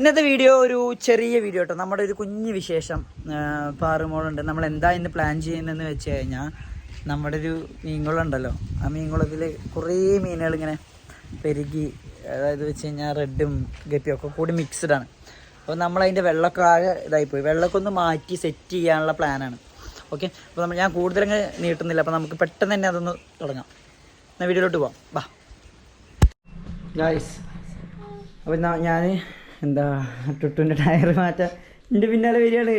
ഇന്നത്തെ വീഡിയോ ഒരു ചെറിയ വീഡിയോ കേട്ടോ. നമ്മുടെ ഒരു കുഞ്ഞു വിശേഷം പാറുമോളുണ്ട്. നമ്മൾ എന്താ ഇന്ന് പ്ലാൻ ചെയ്യുന്നതെന്ന് വെച്ച് കഴിഞ്ഞാൽ നമ്മുടെ ഒരു മീൻകുളമുണ്ടല്ലോ. ആ മീൻകുളത്തിൽ കുറേ മീനുകൾ ഇങ്ങനെ പെരുകി അതായത് വെച്ച് കഴിഞ്ഞാൽ റെഡും ഗപ്പിയും ഒക്കെ കൂടി മിക്സ്ഡ് ആണ്. അപ്പോൾ നമ്മൾ അതിന്റെ വെള്ളമൊക്കെ ആകെ ഇതായിപ്പോയി. വെള്ളമൊക്കെ ഒന്ന് മാറ്റി സെറ്റ് ചെയ്യാനുള്ള പ്ലാനാണ് ഓക്കെ അപ്പോൾ നമ്മൾ ഞാൻ കൂടുതലങ്ങ് നീട്ടുന്നില്ല. അപ്പോൾ നമുക്ക് പെട്ടെന്ന് തന്നെ അതൊന്ന് തുടങ്ങാം. എന്നാൽ വീഡിയോയിലോട്ട് പോവാം. ബാ അപ്പോൾ ഞാൻ എന്താ ടുട്ടുന്റെ ടയർ മാറ്റാൻ. എന്റെ പിന്നാലെ വരികയാണ്.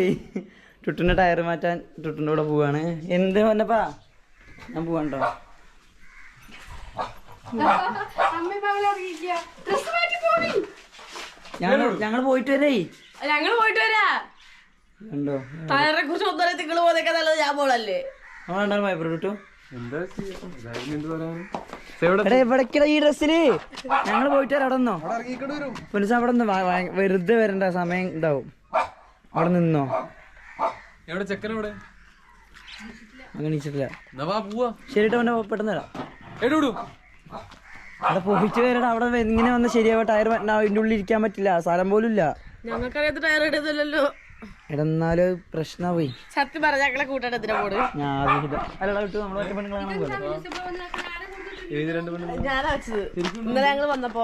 ടുട്ടുന്റെ ടയർ മാറ്റാൻ ടുട്ടുന്റെ കൂടെ പോവാണ്. എന്ത് വന്നപ്പാ? ഞാൻ പോവാണ്ടോ? ഞങ്ങൾ ഞങ്ങൾ പോയിട്ട് വരേ. ഞങ്ങൾ പോയിട്ട് വരാ. ഉണ്ടോ ടയറിനെ കുറിച്ച് ഒന്നര തിങ്കൾ പോകുന്നേക്കാൾ നല്ലത് ഞാൻ പോളല്ലേ നമ്മളെന്താണ് ഭയപ്പെട ഈ ഡ്രസ്സിൽ? ഞങ്ങൾ പോയിട്ട് വരാം. അവിടെ നിന്നോ അവിടെ നിന്ന് വെറുതെ വരണ്ട സമയം ഇതാവും. അവിടെ നിന്നോ? എവിടെ ചെക്കൻ എവിടെ? പെട്ടെന്ന് വരാം. അവിടെ പോയിട്ട് വരണ്ട അവിടെ ഇങ്ങനെ വന്ന ശരിയാവും ടയർ അതിന്റെ ഉള്ളിൽ ഇരിക്കാൻ പറ്റില്ല സ്ഥലം പോലും ഇല്ല. ഞങ്ങൾക്കറിയാത്ത ടയർ ഇടുന്നില്ലല്ലോ പ്രശ്നമായി സത്യം പറഞ്ഞ ഞങ്ങളെ പോട് ഇന്നലെ ഞങ്ങൾ വന്നപ്പോ.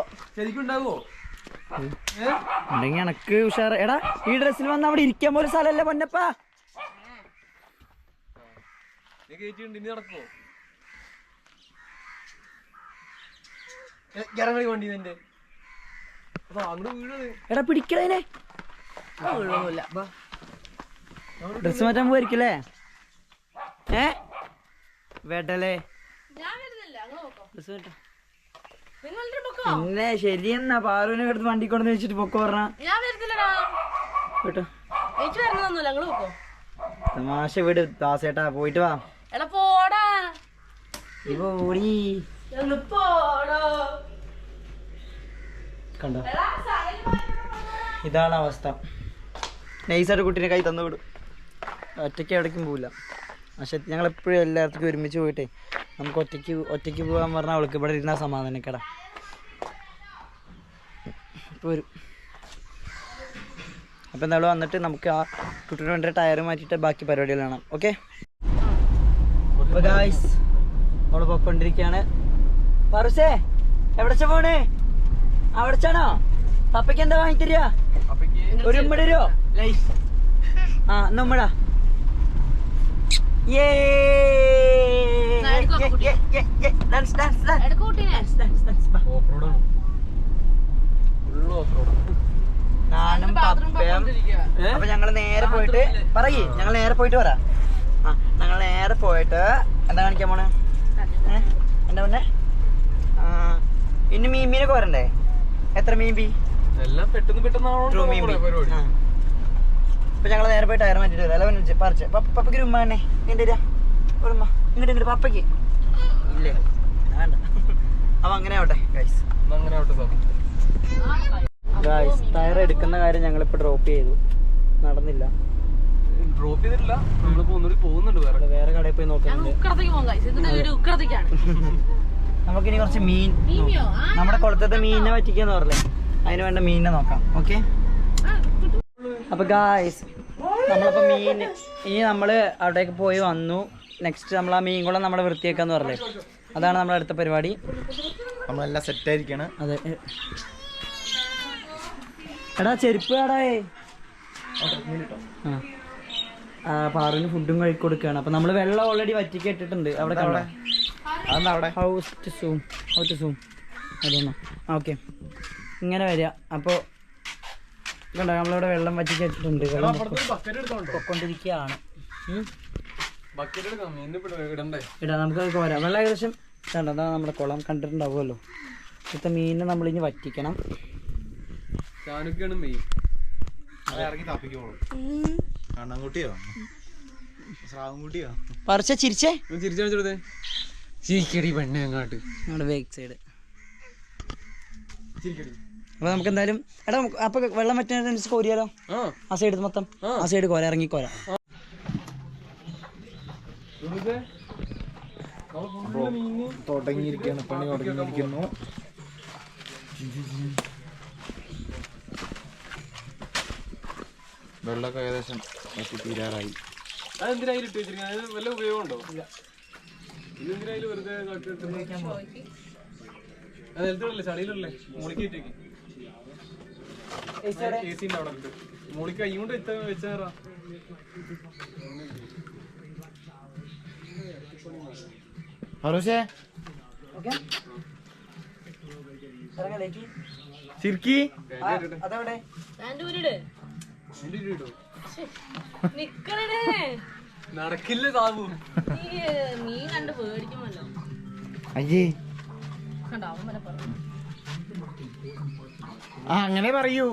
എനക്ക് ഉഷാറ്. എടാ ഈ ഡ്രസ്സിൽ വന്ന അവിടെ ഇരിക്കാൻ പോലും സ്ഥലമല്ല പൊന്നപ്പാ. എടാ പിടിക്കണേനെ. വീഴൊന്നുമില്ല ഡ്രസ് മാറ്റാൻ പോയിരിക്കല്ലേ ഏ? വേട്ടല്ലേ പിന്നെ ശരിയെന്നാ പാറുവിനെ എടുത്ത് വണ്ടി കൊണ്ടു വെച്ചിട്ട് പൊക്കെ പറഞ്ഞ. തമാശ വീട് ദാസേട്ടാ പോയിട്ട് വാ. എടാ പോടാ. ഇപ്പൊ ഓടി. ഞങ്ങൾ കണ്ടോ? ഇതാണ് അവസ്ഥ. നൈസായിട്ട് കുട്ടീനെ കൈ തന്നു വിടും. ഒറ്റയ്ക്ക് എവിടേക്കും പോവില്ല. പക്ഷെ ഞങ്ങൾ എപ്പോഴും എല്ലായിടത്തേക്കും ഒരുമിച്ച് പോയിട്ടേ നമുക്ക് ഒറ്റയ്ക്ക് ഒറ്റയ്ക്ക് പോകാൻ പറഞ്ഞാൽ അവൾക്ക് ഇവിടെ ഇരുന്നാൽ കേടാ ഇപ്പോൾ വരും. അപ്പോൾ എന്തായാലും വന്നിട്ട് നമുക്ക് ആ കുട്ടീനെ വേണ്ടി ടയർ മാറ്റിയിട്ട് ബാക്കി പരിപാടികൾ കാണാം. ഓക്കെ? അപ്പോൾ ഗായ്സ് പോയിക്കൊണ്ടിരിക്കുകയാണ്. പറശേ എവിടെ പോണേ? അവിടെച്ചാണോ? പപ്പയ്ക്ക് എന്താ വാങ്ങിത്തരിക? ഒരു ഉമ്മ തരുമോ ആ നമ്മടാ ഞാനും പപ്പയും. അപ്പൊ ഞങ്ങൾ നേരെ പോയിട്ട് പറയേ ഞങ്ങൾ നേരെ പോയിട്ട് പറ ആ ഞങ്ങൾ നേരെ പോയിട്ട് എന്താ കാണിക്കാൻ പോണേ? എന്താ പറഞ്ഞേ ആ ഇനി മീൻ മീനൊക്കെ വരണ്ടേ? എത്ര മീൻ ബി എല്ലാം പെട്ടെന്ന് പെട്ടെന്ന് പരിപാടി. ഇപ്പൊ ഞങ്ങൾ നേരെ പോയിട്ട് ടയർ മാറ്റിട്ട് വരാം. അല്ല പറിച്ച്. പപ്പയ്ക്ക് ഒരു ഉമ്മ തന്നെ എന്റെ ഒരു ഉമ്മ. ഇങ്ങോട്ട് ഇങ്ങോട്ട് പപ്പയ്ക്ക്. ഇല്ലേ? വേണ്ട. അപ്പൊ അങ്ങനെ ആവട്ടെ ഗൈസ് എന്നാ അങ്ങനെ ആവട്ടെ ഗൈസ് ടയർ എടുക്കുന്ന കാര്യം ഞങ്ങളിപ്പോൾ ഡ്രോപ്പ് ചെയ്തു. നടന്നില്ല. ഡ്രോപ്പ് ചെയ്തിട്ടില്ല. നമ്മൾ പോകുന്നൊരു പോകുന്നുണ്ട് വേറെ. വേറെ കടയിൽ പോയി നോക്കുന്നുണ്ട്. നമുക്കിനി കുറച്ച് മീൻ നമ്മുടെ കുളത്തത്തെ മീനിനെ പറ്റിക്കാന്ന് പറഞ്ഞേ അതിന് വേണ്ട മീനിനെ നോക്കാം. ഓക്കെ അപ്പൊ ഗായ്സ് നമ്മളിപ്പോ മീൻ ഇനി നമ്മൾ അവിടേക്ക് പോയി വന്നു. നെക്സ്റ്റ് നമ്മൾ ആ മീൻ കുളം നമ്മളെ വൃത്തിയാക്കാന്ന് പറഞ്ഞേ. അതാണ് നമ്മുടെ അടുത്ത പരിപാടി. നമ്മളെല്ലാം സെറ്റ് ആയിരിക്കണം. അതെ. എടാ ചെരുപ്പ് എടായേ ആ. പാറിന് പാറുവിന് ഫുഡും കഴി കൊടുക്കുകയാണ്. അപ്പൊ നമ്മൾ വെള്ളം ഓൾറെഡി വറ്റിക്ക് ഇട്ടിട്ടുണ്ട്. അവിടെ ഹൗസ് ടു അവിടെ? ഹൗസ് സൂം ഹൗസ് സൂം അതൊന്നോ ഓക്കെ ഇങ്ങനെ വരിക. അപ്പോൾ കണ്ടോ നമ്മളിവിടെ വെള്ളം ബക്കറ്റ് എടുത്തോണ്ടോ പൊക്കൊണ്ടിരിക്കുകയാണ്. ഇടാം നമുക്ക് കോരാം. വെള്ളം ഏകദേശം കണ്ടോ അതാ നമ്മുടെ കുളം കണ്ടിട്ടുണ്ടാവുമല്ലോ. ഇപ്പോഴത്തെ മീനിനെ നമ്മളിനി വറ്റിക്കണം. ചാനുക്കാണ് മെയിൻ കണ്ണൻകുട്ടിയോ? പറിച്ച ചിരിച്ചേ? ചിരിച്ചു ചിരിക്കടി പെണ്ണെ അങ്ങാട്ട് നമ്മുടെ ബാക്ക് സൈഡ് ചിരിക്കടി. അപ്പോൾ നമുക്ക് എന്തായാലും എടാ നമുക്ക് അപ്പോൾ വെള്ളം വറ്റുന്നതിനനുസരിച്ച് കോരിയാലോ? ആ. ആ സൈഡ് മൊത്തം. ആ. സൈഡ് കോര ഇറങ്ങി കോര. തുടങ്ങിയിരിക്കുകയാണ് പണി തുടങ്ങിയിരിക്കുന്നു. വെള്ളമൊക്കെ ഏകദേശം വറ്റി തീരാറായി. അതെന്തിനാ അതിൽ ഇട്ട് വെച്ചിരിക്കുന്നത്? അതിന് വല്ല ഉപയോഗമുണ്ടോ? ഇതെന്തിനായാലും വെറുതെ ചളിയിലല്ലേ മുളിക്ക് ഇട്ടേക്ക് എ സി ഉണ്ട് അവിടെ ഉണ്ട് മുളിക്ക് കൈ കൊണ്ട് വെച്ചാറാ. ഫറൂഷേ ചിർക്കി അതെവിടെ? നടക്കില്ല സാബു. നീ മീൻ കണ്ട് പേടിക്കുമല്ലോ. അയ്യേ. കണ്ടോ അവൻ ആ അങ്ങനെ പറയൂ.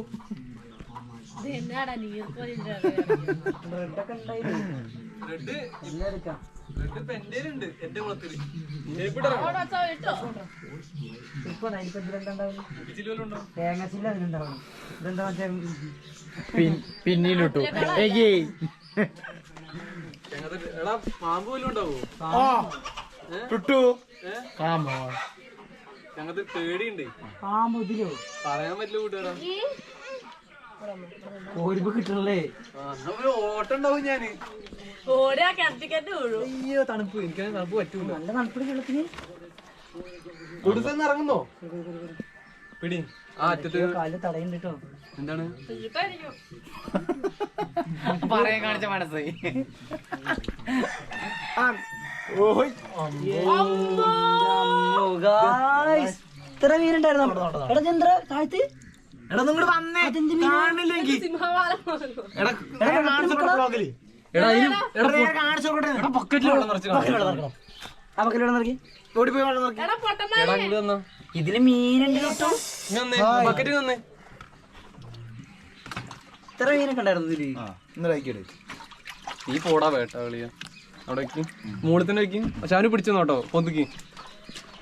എടാ പാമ്പ് വല്ലതും ഉണ്ടാവോ? ടുട്ടു. കാമോ ഞങ്ങക്ക് പേടിയുണ്ട്. പാമ്പ് ഇതിലോ പറയാൻ പറ്റില്ല കൂട്ടുകാരാ. കോരിപ്പ് കിട്ടണല്ലേ? ഓട്ടം ഉണ്ടാവും ഞാൻ. ഓരോ കിടത്തിക്കറ്റ് വീഴും. അയ്യോ തണുപ്പ്. എനിക്ക് തണുപ്പ് പറ്റൂല. നല്ല തണുപ്പിടി വെള്ളത്തിന്? കൊടുത്തെന്ന് ഇറങ്ങുന്നോ? പിടി. ആ അറ്റത്ത്. കാലിൽ തടയുണ്ട് കേട്ടോ എന്താണ്? പറയാൻ കാണിച്ച മനസ്സായി ഇത്ര മീനുണ്ടായിരുന്നു എടാ ചന്ദ്ര താഴ്ത്ത്? എടാ നിങ്ങൾ വന്നേ. കാണില്ലെങ്കിൽ ഇതിൽ മീനുണ്ട് ഇത്ര മീനൊക്കെ ഉണ്ടായിരുന്നു നീ പോടാ വേട്ട കളിയാ. അവിടെ വെക്കും. മുകളിൽ തന്നെ വെക്കും. ഷാനു പിടിച്ചു നോട്ടോ പൊന്തുക്കി.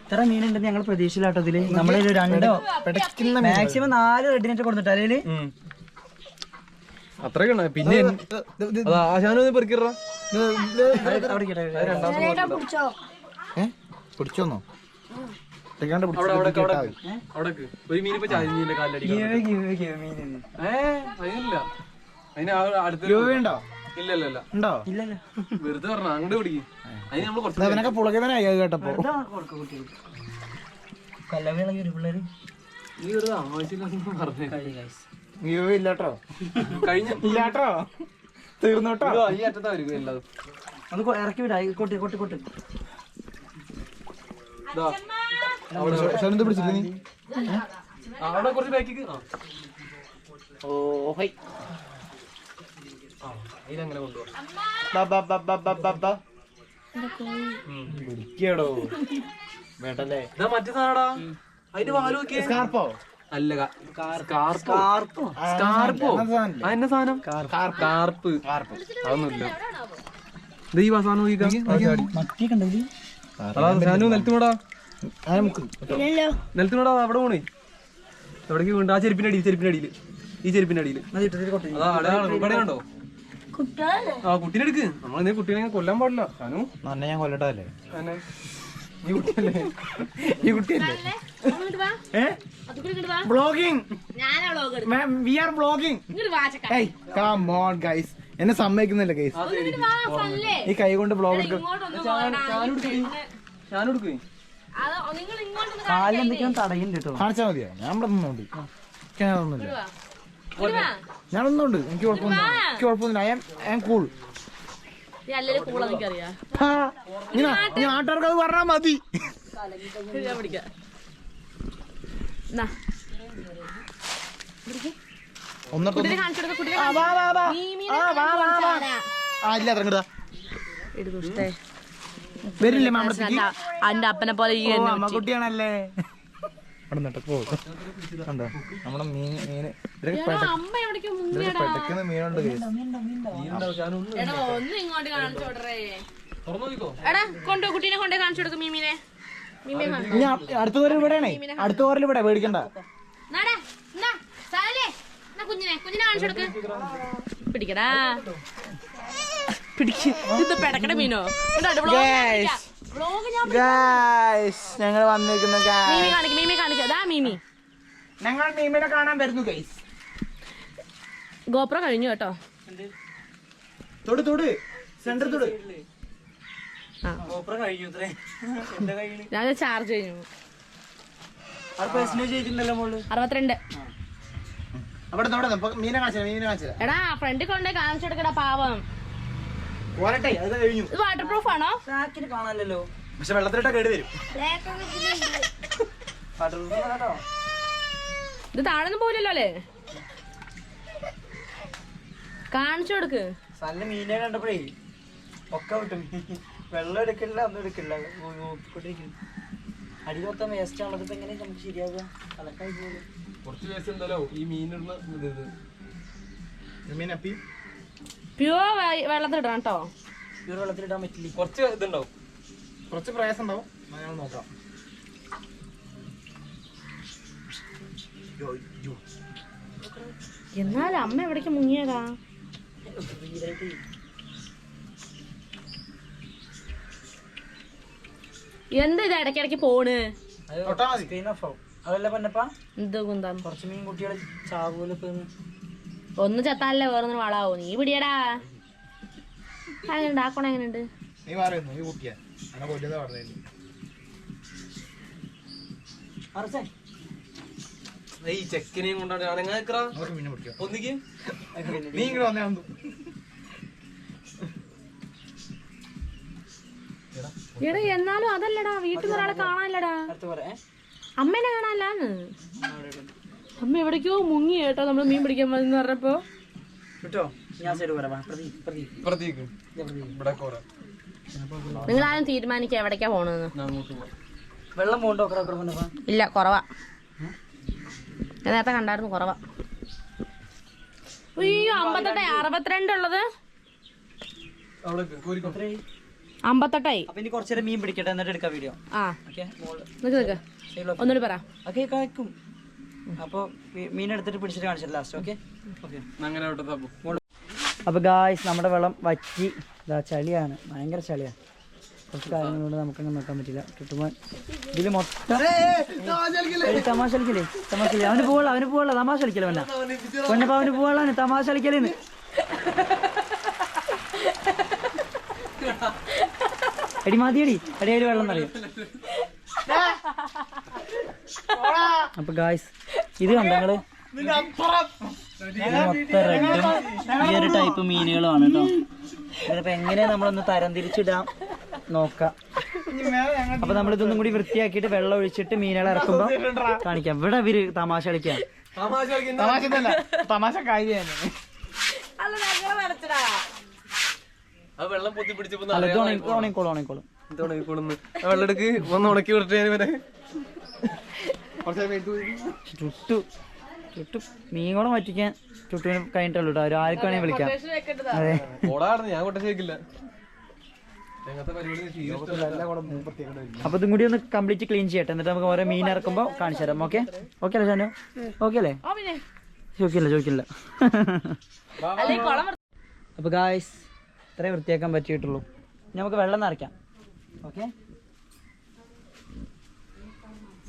ഇത്ര മീനുണ്ടെന്ന് ഞങ്ങൾ പ്രതീക്ഷയിലാട്ടോ ഇതിൽ. നമ്മളൊരു രണ്ടോ പെടക്കുന്ന മാക്സിമം നാല് റെഡിനെറ്റ് കൊടുത്തിട്ട് അല്ലെങ്കിൽ അത്രയൊക്കെ ഉണ്ട്. പിന്നെ ആശാനൊന്ന് അവിടെ പിടിച്ചോന്നോ? ഒരു മീനിപ്പോ ചരിഞ്ഞില്ല കാലടി അതിനില്ല അതിന് അടുത്ത രൂപയുണ്ടോ ഉണ്ടോ? വെറുതെ പറഞ്ഞ അങ്ങോട്ട് പിടിക്കും അതിന് നമ്മൾ കുറച്ച് അവനൊക്കെ പുളകവനായി അത് കേട്ടപ്പോ. കല്ലവിളങ്ങി ഒരു പിള്ളേര്. നീ വെറുതെ ആവശ്യമില്ല പറഞ്ഞേ. രൂപ ഇല്ലാട്ടോ. കഴിഞ്ഞ ഇല്ലാട്ടോ. തീർന്നോട്ടോ. ഈ അറ്റത്തായിരിക്കും എല്ലാതും ഒന്ന് കൊ- ഇറക്കി വിടാ കൊട്ടി കൊട്ടി കൊട്ടി. ഷാനെന്ത് നീ? അവിടെ കുറച്ച് ബാക്കിക്ക് ഓ ഹൈ. അതിലങ്ങനെ കൊണ്ടുപോകാം ബ, ബ, ബ, ബ, ബ, ബ, ബ. പിടിക്കടോ വേട്ടല്ലേ ഇതാ മറ്റേ സാധനടാ. അതിന്റെ വാൽ നോക്കിയേ. സ്കാർപ്പോ? അല്ല സ്കാർപ്പോ. കാർപ്പോ സ്കാർപ്പോ. സാധനം? കാർപ്പ് അതൊന്നുമില്ല. ഇത് ഈ സാധനം നിലത്തുകൂടാ അവിടെ പോണേ. എവിടേക്ക് വീണ്ട ആ ചെരുപ്പിന്റെ അടിയിൽ ചെരുപ്പിന്റെ അടിയിൽ. ഈ ചെരുപ്പിന്റെ അടിയിൽ. അത് ഇട്ടിട്ട് കൊട്ടി അതാ അവിടെ ഇവിടെ കണ്ടോ ആ കുട്ടീനെ എടുക്ക്. നമ്മളെന്തേ കുട്ടീനെ കൊല്ലാൻ പാടില്ല. സാനു നന്നെ ഞാൻ കൊല്ലട്ടല്ലേ ഈ കുട്ടിയല്ലേ? ഈ കുട്ടിയല്ലേ? ഇങ്ങോട്ട് വാ. A R come on guys എന്നെ സമ്മതിക്കുന്നില്ല ഗൈസ് സല്ലേ? ഈ കൈ കൊണ്ട് ബ്ലോഗ് എടുക്കും. കാലിലെന്തൊക്കെയാണ് കാലിൽ എന്തൊക്കെയാണ് തടയുണ്ട് കേട്ടോ. കാണിച്ചാ മതിയോ? ഞാൻ ഇവിടെ നിന്നോണ്ട്. എനിക്ക് ഒന്നുണ്ട് എനിക്ക് കുഴപ്പമൊന്നും എനിക്ക് കുഴപ്പമൊന്നുമില്ല. ഐ ആം കൂൾ നീ കൂൾ നീ നാട്ടുകാർക്ക് അത് പറഞ്ഞാ മതി. ആ വരില്ലേ അന്റെ അപ്പനെ പോലെ ഈ ഓ അമ്മക്കുട്ടിയാണല്ലേ. അവിടെ നിന്നിട്ട് പോ കണ്ടോ? നമ്മുടെ മീൻ മീൻ. പെടക്കുന്ന മീനുണ്ട് കൊണ്ടോ കുട്ടീനെ കൊണ്ടേ കാണിച്ചു കൊടുക്കും മീമിനെ. അടുത്ത കോരൽ ഇവിടെയാണേ. അടുത്ത കോരൽ ഇവിടെ പേടിക്കണ്ട. കുഞ്ഞിനെ കുഞ്ഞിനെ കാണിച്ചു കൊടുക്ക്. പിടിക്കടാ. പിടിക്ക്. ഇത് പെടക്കട മീനോ? ഞാൻ ഗൈസ് ഞങ്ങൾ വന്നിരിക്കുന്നു മീമി കാണിക്കും മീമി കാണിക്കാം. അതാ മീമി. ഞങ്ങൾ മീമിനെ കാണാൻ വരുന്നു ഗൈസ് ഗോപ്ര കഴിഞ്ഞു കേട്ടോ. തൊട് തൊട്. സെന്റർ തൊട്. കഴിഞ്ഞു കഴിഞ്ഞു ഞാൻ ചാർജ് കഴിഞ്ഞു. അറുപത്തിരണ്ട്. അവിടെ നോടെ മീനെ കാണിച്ചാ മീനെ കാണിച്ചാ എടാ ഫ്രണ്ടിൽ കൊണ്ടേ കാണിച്ചു കൊടുക്കടാ പാവം. പോരട്ടെ അത് കഴിഞ്ഞു. ഇത് വാട്ടർ പ്രൂഫ് ആണോ? ട്രാക്കിന് കാണാനല്ലോ പക്ഷെ വെള്ളത്തിലിട്ടാ കേട് വരും. കേട്ടോ. ഇത് താഴെ പോലല്ലോ അല്ലേ? കാണിച്ചു കൊടുക്ക്. നല്ല മീനെ കണ്ടപ്പോഴേ ഒക്കെ വിട്ടു. വെള്ളം എടുക്കില്ല ഒന്നും എടുക്കില്ല. നോക്കിക്കൊണ്ടിരിക്കുന്നു. അടി മൊത്തം വേസ്റ്റ് ആണത് ഇപ്പൊ എങ്ങനെ നമുക്ക് ശരിയാകുക കലക്കായി പോകും കുറച്ച് വേസ്റ്റ് ഉണ്ടല്ലോ. ഈ മീനുള്ള ഇത്. ഇത് വെള്ളത്തിൽ ഇടണം പ്യൂർ പ്യുവർ കേട്ടോ. ഈ വെള്ളത്തിലിടാൻ പറ്റില്ല. കുറച്ച് ഇതുണ്ടാവും. കുറച്ച് പ്രയാസം ഉണ്ടാവും. ഞാൻ നോക്കാം. എന്നാലും അമ്മ എവിടേക്ക് മുങ്ങിയതാ? എന്താ ഇത് ഇടയ്ക്കിടയ്ക്ക് പോണ്? അതല്ല പൊന്നപ്പാ? എന്ത് കുന്താം കുറച്ച് മീൻ കുട്ടികളെ ചാവൂൽ. ഒന്ന് ചത്താലല്ലേ വേറൊന്നും വളാവോ നീ പിടിയടാ. എങ്ങനെയുണ്ട് ആക്കണ എങ്ങനെയുണ്ട്? നീ നീ കുട്ടിയാ അങ്ങനെ കൊല്ലുന്ന പറഞ്ഞു അറച്ചേ ഈ ചെക്കിനെയും കൊണ്ടാണ് അനങ്ങാക്കറ നമുക്ക് മീനെ പിടിക്കാം. ഒന്നിക്ക്? നീ ഇങ്ങനെ വന്നേ വന്നു എടാ എന്നാലും അതല്ലടാ. വീട്ടിൽ ഒരാളെ കാണാനില്ലടാ. അമ്മേനെ കാണാനില്ലാന്ന്. അമ്മ എവിടേക്കോ മുങ്ങി കേട്ടോ നമ്മൾ മീൻ പിടിക്കാൻ മതി പറഞ്ഞപ്പോ. നിങ്ങൾ ആരും തീരുമാനിക്ക എവിടേക്കാ പോണെന്ന്. വെള്ളം പോകണ്ടോ? ഇല്ല കുറവാ. ഞാൻ നേരത്തെ കണ്ടായിരുന്നു കുറവാ. അയ്യോ അമ്പത്തെട്ടായി. അറുപത്തിരണ്ട് ഉള്ളത്. അവിടെ കോരിക്കോ. എത്രയായി? അമ്പത്തെട്ടായി. അപ്പൊ ഇനി കുറച്ചേരം മീൻ പിടിക്കട്ടെ എന്നിട്ട് എടുക്കാം വീഡിയോ ആ. നിക്ക് ഒന്നുകൂടി പറ. ഓക്കെ കഴിക്കും അപ്പൊ മീൻ എടുത്തിട്ട് പിടിച്ചിട്ട് കാണിച്ചിട്ട് ലാസ്റ്റ് ഓക്കെ ഓക്കെ അങ്ങനെ അപ്പോൾ ഗായ്സ് നമ്മുടെ വെള്ളം വറ്റി. ഇതാ ചളിയാണ്. ഭയങ്കര ചളിയാണ്. കുറച്ച് കാര്യങ്ങളോട് നമുക്കങ്ങ് നോക്കാൻ പറ്റില്ല. കിട്ടുമ്പോൾ ഇതിൽ മൊത്തം തമാശ കളിക്കലേ തമാശ കളി അവന് പോവുള്ള അവന് പോവുള്ള തമാശ കളിക്കല വേണ്ട പൊന്നപ്പ അവന് പോവുള്ളാണ് തമാശ കളിക്കലേന്ന് എടി മതിയടി. ഒരു വെള്ളം നിറയും അപ്പൊ ഗായ്സ് ഇത് കണ്ടോ നിങ്ങൾ? മൊത്തം റെഡും ഈ ഒരു ടൈപ്പ് മീനുകളുമാണ് കേട്ടോ ഇതിപ്പോ എങ്ങനെ നമ്മളൊന്ന് തരം തിരിച്ചിടാം നോക്കാം. അപ്പൊ നമ്മൾ ഇതൊന്നും കൂടി വൃത്തിയാക്കിയിട്ട് വെള്ളം ഒഴിച്ചിട്ട് മീനുകളെ ഇറക്കുമ്പോ കാണിക്കാം. ഇവിടെ ഇവർ തമാശ കളിക്കാം. തമാശ വെള്ളം പൊത്തി പിടിച്ചപ്പോ വെള്ളം എടുക്ക് ഒന്ന് ഉണക്കി വിട്ടിട്ട് ചുട്ടു. ചുട്ടു. മീൻ കൂടെ വറ്റിക്കാൻ ചുട്ടുവിന് കഴിഞ്ഞിട്ടുള്ളൂ കേട്ടോ. ഒരു ആർക്ക് വേണേ വിളിക്കാം. അതെ. അപ്പൊ ഇതും കൂടി ഒന്ന് കംപ്ലീറ്റ് ക്ലീൻ ചെയ്യട്ടെ. എന്നിട്ട് നമുക്ക് ഓരോ മീൻ ഇറക്കുമ്പോ കാണിച്ചു തരാം. ഓക്കെ? ഓക്കെ അല്ലേ ഷാനു ഓക്കെ അല്ലേ? ചോദിക്കില്ല ചോദിക്കില്ല. അപ്പൊ ഗായ്സ് ഇത്രേ വൃത്തിയാക്കാൻ പറ്റിയിട്ടുള്ളൂ. നമുക്ക് വെള്ളം നിറയ്ക്കാം. ഓക്കെ?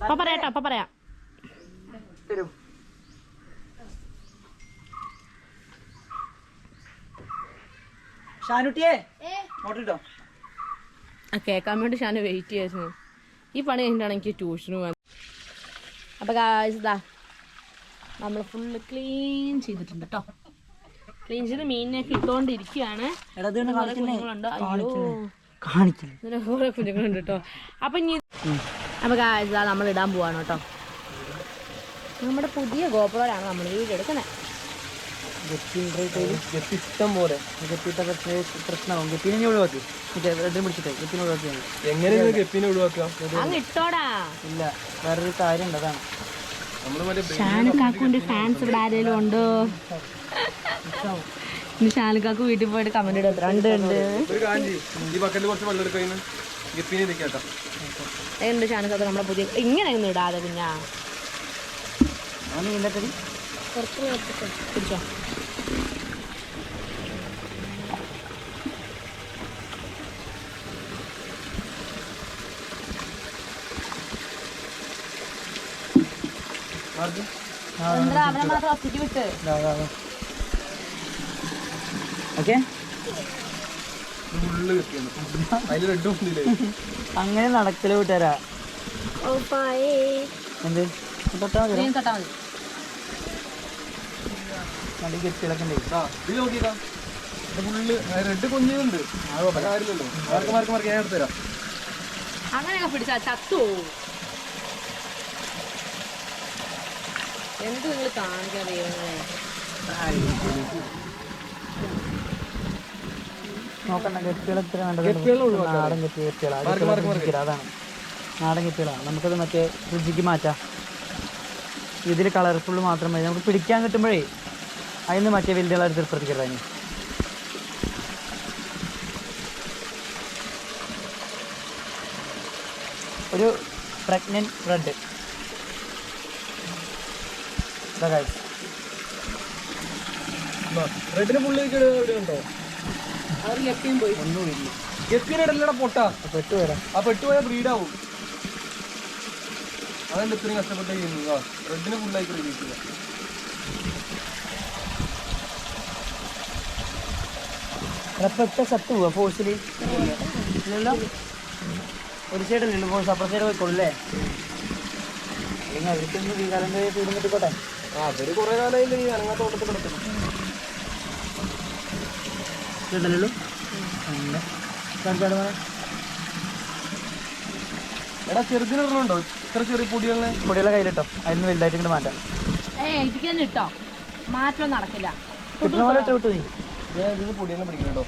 അപ്പൊ പറയാട്ടോ അപ്പൊ പറയാം. ഷാനുട്ടിയേ മോട്ടർ ഇട്ടോ ആ കേൾക്കാൻ വേണ്ടി ഷാനു വെയിറ്റ് ചെയ്യായിരുന്നു. ഈ പണി കഴിഞ്ഞിട്ടാണ് എനിക്ക് ട്യൂഷന് പോകാൻ. അപ്പോൾ guys നമ്മൾ ഫുള്ള് ക്ലീൻ ചെയ്തിട്ടുണ്ട് കേട്ടോ ക്ലീൻ ചെയ്ത് മീനിനൊക്കെ ഇട്ടുകൊണ്ടിരിക്കുകയാണ്. കുഞ്ഞുങ്ങളുണ്ട്. അയ്യോ. കുഞ്ഞുങ്ങളുണ്ട് കേട്ടോ അപ്പം ഇനി guys ഇതാ നമ്മൾ ഇടാൻ പോവാണ് കേട്ടോ. നമ്മുടെ പുതിയ ഗോപുരമാണ് നമ്മൾ വീഡിയോ എടുക്കുന്നത്. പോലെ. പ്രശ്നമാകും ഗപ്പിനെ ഇനി ഒഴിവാക്കി. മറ്റേ റെഡിന് പിടിച്ചിട്ടേ ഗപ്പിനെ ഒഴിവാക്കി ഞങ്ങൾ. എങ്ങനെ ഇത് ഗപ്പിനെ ഒഴിവാക്കാം അങ്ങ് ഇട്ടോടാ. ഇല്ല വേറൊരു കാര്യം ഉണ്ട് അതാണ്. നമ്മൾ മറ്റേ ഫാൻസ് ഇവിടെ ആരെങ്കിലും ഉണ്ടോ? ഷാനുക്കാക്ക് വീട്ടിൽ പോയിട്ട് കമന്റ് ഇടും. രണ്ട് ഉണ്ട്. ഉണ്ട് ഷാനുക്കാക്ക് നമ്മളെ പുതിയ ഇങ്ങനെ ഒന്നും ഇടാതെ പിന്നെ പിടിച്ചോ. അവനെ മാത്രം ഒറ്റയ്ക്ക് വിട്ട്? ഇതാ, ഇതാ, ഇതാ. ഓക്കെ? ഫുള്ള് കെട്ടിയാണ് അതിൽ റെഡ് ഒന്നില്ലേ അങ്ങനെ നടക്കൽ കൂട്ടുകാരാ. എന്ത്? തൊട്ടാ മതി നീ തൊട്ടാ മതി. നല്ല കെട്ടികളൊക്കെ ഉണ്ട്. ആ ഇത് നോക്കിയതാ ഇത് ഫുള്ള് റെഡ് കൊഞ്ഞുണ്ട് കാര്യമില്ലല്ലോ മാർക്ക് മാർക്ക് മാർക്ക്. ഞാൻ എടുത്തുതരാം അങ്ങനെയൊക്കെ പിടിച്ചാ ചത്തു. എന്ത് നിങ്ങൾ കാണിക്കാൻ ദൈവങ്ങളെ നോക്കണ്ട വേണ്ടത്. നാടൻ അതാണ്. കെട്ടുകളാണ് നമുക്കത് മറ്റേ ഫ്രിഡ്ജിക്ക് മാറ്റാം. ഇതിൽ കളർഫുൾ മാത്രം മതി. നമുക്ക് പിടിക്കാൻ കിട്ടുമ്പോഴേ അതിന് മറ്റേ വലുതുകളെ എടുത്ത് പ്രതികരണം ഒരു പ്രഗ്നന്റ് ബ്രെഡ് റെഡിന് പുള്ളിക്ക് ഉണ്ടോ? പോയി ഒന്നുമില്ല. ഗപ്പിനിടല്ലടാ പൊട്ടാ പെട്ടു. വരാം ആ പെട്ടുപോയ ബ്രീഡാവും. അതല്ല ഇത്രയും കഷ്ടപ്പെട്ട് ചെയ്യുന്നത്? ആ റെഡിന് ഫുള്ളായി റിലീസ് പെട്ട ചത്തു പോവാ ഫോഴ്സിൽ ഇല്ലല്ലോ. ഒരു സൈഡല്ലേ ഫോഴ്സ് അപ്പുറ സൈഡ് പോയി അല്ലെങ്കിൽ അവർക്കൊന്നും ഈ കാലം കഴിഞ്ഞ് തീർന്നിട്ടിക്കോട്ടെ ആ അവർ കുറെ കാലമായില്ലേ ഈ അനങ്ങാത്തോട്ടത്തിൽ കിടക്കുന്നു ഇല്ലല്ലോ അങ്ങനെ. കാണിച്ചാട് എടാ ചെറുതിനിടണുണ്ടോ ഇത്ര ചെറിയ പൊടികളെ? പൊടികളെ കയ്യിലിട്ടോ. അതിന് വലുതായിട്ട് ഇങ്ങോട്ട് മാറ്റാം. ഏ ഇതിക്ക് തന്നെ ഇട്ടോ. മാറ്റം നടക്കില്ല. കിട്ടുന്ന പോലെ ഇട്ട് വിട്ടു നീ. ഇതിന് പൊടിയെല്ലാം പിടിക്കണം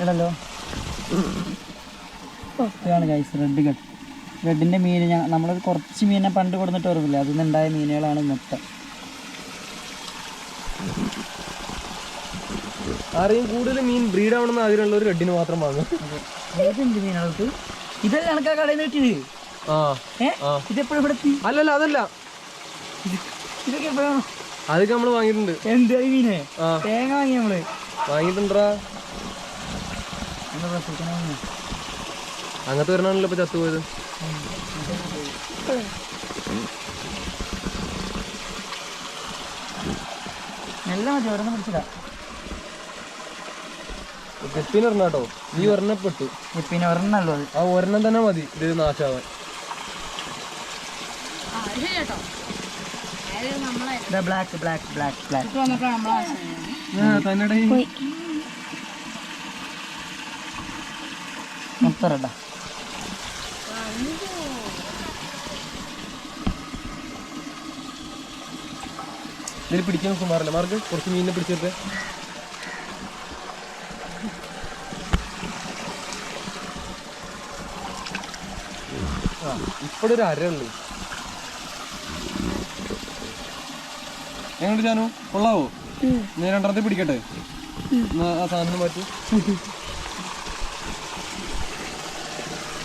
ആണല്ലോ ഇതാണ് ഗൈസ് റെഡ് കട്ട് റെഡിന്റെ മീൻ ഞാൻ നമ്മൾ കുറച്ച് മീനെ പണ്ട് കൊടുത്തിട്ട് ഓർമ്മില്ല അതിൽ നിന്നുണ്ടായ മീനുകളാണ് മൊത്തം. ആരെയും കൂടുതൽ മീൻ ബ്രീഡ് ആവണമെന്ന് ആഗ്രഹമുള്ള ഒരു റെഡിന് മാത്രം വാങ്ങും. ഇതല്ല കണക്കാ കടയിൽ നിന്ന് കിട്ടിയത്? ആ ഏ? ആ. ഇതെപ്പോഴും ഇവിടെ അല്ലല്ല അതല്ല. ഇതൊക്കെ എപ്പോഴാണ്? അതൊക്കെ നമ്മൾ വാങ്ങിയിട്ടുണ്ട്. മീനെ? തേങ്ങ വാങ്ങി നമ്മൾ. വാങ്ങിയിട്ടുണ്ടാ എന്താ അങ്ങനത്തെ വരണമല്ലോ ഇപ്പൊ ചത്തുപോയത് ട്ടോ നീ ഒരെണ്ണപ്പെട്ടു ഗപ്പിന് ഈ ഒരെണ്ണല്ലോ അത്. ആ ഒരെണ്ണം തന്നെ മതി. ഇത് നാശാവാൻ. ബ്ലാക്ക് ബ്ലാക്ക് ബ്ലാക്ക് ബ്ലാക്ക് നമ്മളെ തന്നെടാ മൊത്തം റെഡാ ഇതിൽ പിടിക്കാൻ സുമാറില്ല? മാർക്ക് കുറച്ച് മീനിനെ പിടിച്ചിട്ട് ആ ഇപ്പോഴൊരു അരയുള്ളൂ എങ്ങോട്ട് ജാനു? കൊള്ളാവോ? ഞാൻ രണ്ടാമത്തെ പിടിക്കട്ടെ? ആ സാധനം മാറ്റി.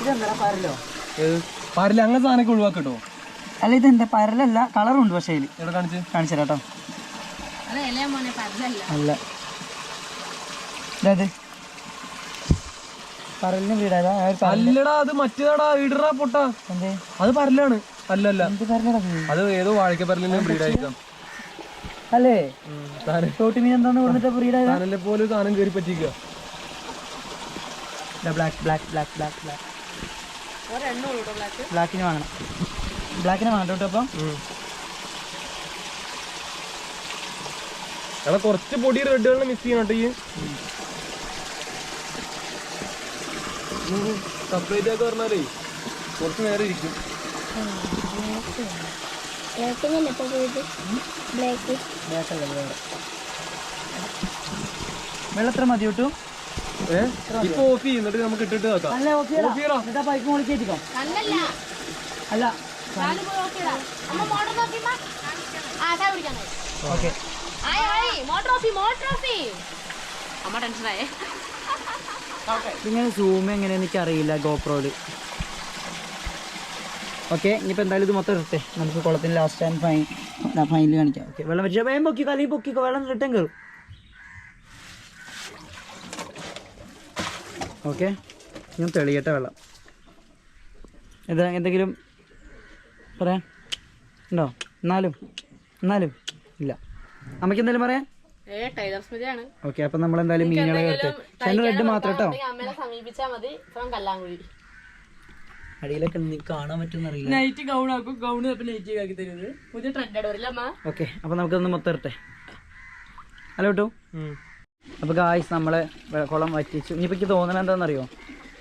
ഇതെന്താ പരലോ അങ്ങനെ സാധനമൊക്കെ ഒഴിവാക്കട്ടോ? അല്ല ഇതെന്താ? പരലല്ല കളറുണ്ട് പക്ഷേ ഇതിൽ എവിടെ കാണിച്ച്? കാണിച്ചു കേട്ടോ ഇലയ മോനെ പരലല്ല. അല്ല. ഇതത്. പരലിന് പരൽ അല്ലടാ അത് മറ്റേടാ ഇടറാ പൊട്ടാ. എന്തേ? അത് പരലാണ്. അല്ലല്ല. എന്ത് പരലടാ ഇത്? അത് ഏതോ വാഴക്ക പരലിന് ബ്രീഡ് ആയിരിക്കാം അല്ലേ? മീൻ എന്താന്ന് കൊടുത്തിട്ട് പോലെ സാധനം കയറി പറ്റിക്കുക. Black black black black black black ബ്ലാക്കിന് വാങ്ങണം. ബ്ലാക്കിന് വാങ്ങണം കേട്ടോ അപ്പം. എടാ കുറച്ച് പൊടി റെഡുകളിനെ മിസ് ചെയ്യണം കേട്ടോ ഈ. സെപ്പറേറ്റ് ആക്കി പറഞ്ഞാലേ കുറച്ച് നേരം ഇരിക്കും. വെള്ളത്ര മതി കിട്ടും ഇപ്പൊ ഓഫ് ചെയ്യും എന്നിട്ട് നമുക്ക് ഇട്ടിട്ട് നോക്കാം അല്ല ബൈക്ക് മുകളിൽ കയറ്റിക്കോ. അല്ലല്ല ഇങ്ങനെ സൂം എങ്ങനെയാന്ന് എനിക്ക് അറിയില്ല ഗോപ്രോയിൽ ഓക്കെ. ഇനിയിപ്പോൾ എന്തായാലും ഇത് മൊത്തം ഇരട്ടെ നമുക്ക് കുളത്തിന് ലാസ്റ്റ് ടൈം ഫൈൻ ഫൈനൽ കാണിക്കാം. ഓക്കെ വെള്ളം വെച്ചാൽ വേഗം പൊക്കിക്കോ അല്ലെങ്കിൽ പൊക്കിക്കോ. വെള്ളം റിട്ടേൺ കയറും ഓക്കെ? ഞാൻ തെളിയട്ടെ വെള്ളം. എന്താ എന്തെങ്കിലും പറയാൻ? ഉണ്ടോ? എന്നാലും എന്നാലും ഇല്ല. അമ്മയ്ക്ക് എന്തെങ്കിലും പറയാൻ? ഓക്കെ അപ്പൊ നമ്മൾ എന്തായാലും മീനുകളെ റെഡ് മാത്രം കേട്ടോ. സമീപിച്ചാൽ മതി. ഫ്രം കല്ലാങ്കുഴി. അടിയിലൊക്കെ കാണാൻ പറ്റുന്നറിയില്ല. അറിയില്ല നൈറ്റ് ഗൗൺ ആക്കും ഗൗൺ നൈറ്റ് ആക്കി തരുന്നത് പുതിയ ട്രെൻഡ് വരില്ല അമ്മ? ഓക്കെ അപ്പോൾ നമുക്കൊന്ന് മൊത്തം ഇരട്ടെ ഹലോ കേട്ടോ അപ്പോൾ ഗായ്സ് നമ്മളെ കുളം വറ്റിച്ചു. ഇനിയിപ്പോൾ എനിക്ക് തോന്നണത് എന്താണെന്നറിയോ?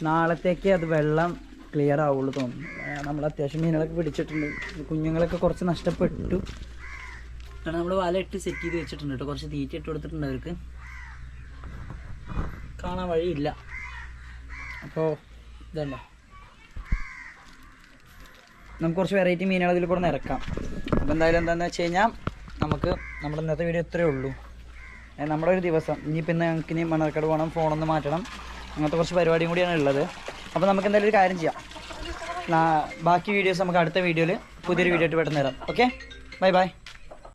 നാളത്തേക്ക് അത് വെള്ളം ക്ലിയർ ആവുള്ളൂ തോന്നുന്നു. നമ്മൾ അത്യാവശ്യം മീനുകളൊക്കെ പിടിച്ചിട്ടുണ്ട്. കുഞ്ഞുങ്ങളൊക്കെ കുറച്ച് നഷ്ടപ്പെട്ടു. കാരണം നമ്മൾ വല ഇട്ട് സെറ്റ് ചെയ്ത് വെച്ചിട്ടുണ്ട് കേട്ടോ. കുറച്ച് തീറ്റ ഇട്ട് കൊടുത്തിട്ടുണ്ട് അവർക്ക്. കാണാൻ വഴിയില്ല. അപ്പോൾ ഇതല്ല. നമുക്ക് കുറച്ച് വെറൈറ്റി മീനുകൾ അതിൽ കൂടെ നിറക്കാം അപ്പോൾ എന്തായാലും എന്താണെന്ന് വെച്ച് കഴിഞ്ഞാൽ നമുക്ക് നമ്മുടെ ഇന്നത്തെ വീഡിയോ ഇത്രയേ ഉള്ളൂ. നമ്മുടെ ഒരു ദിവസം. ഇനി പിന്നെ ഞങ്ങൾക്ക് ഇനി മണർക്കാട് പോകണം ഫോണൊന്ന് മാറ്റണം. അങ്ങനത്തെ കുറച്ച് പരിപാടിയും കൂടിയാണ് ഉള്ളത്. അപ്പോൾ നമുക്ക് എന്തായാലും ഒരു കാര്യം ചെയ്യാം. ബാക്കി വീഡിയോസ് നമുക്ക് അടുത്ത വീഡിയോയിൽ പുതിയൊരു വീഡിയോ ആയിട്ട് പെട്ടെന്ന് തരാം ഓക്കെ ബൈ ബൈ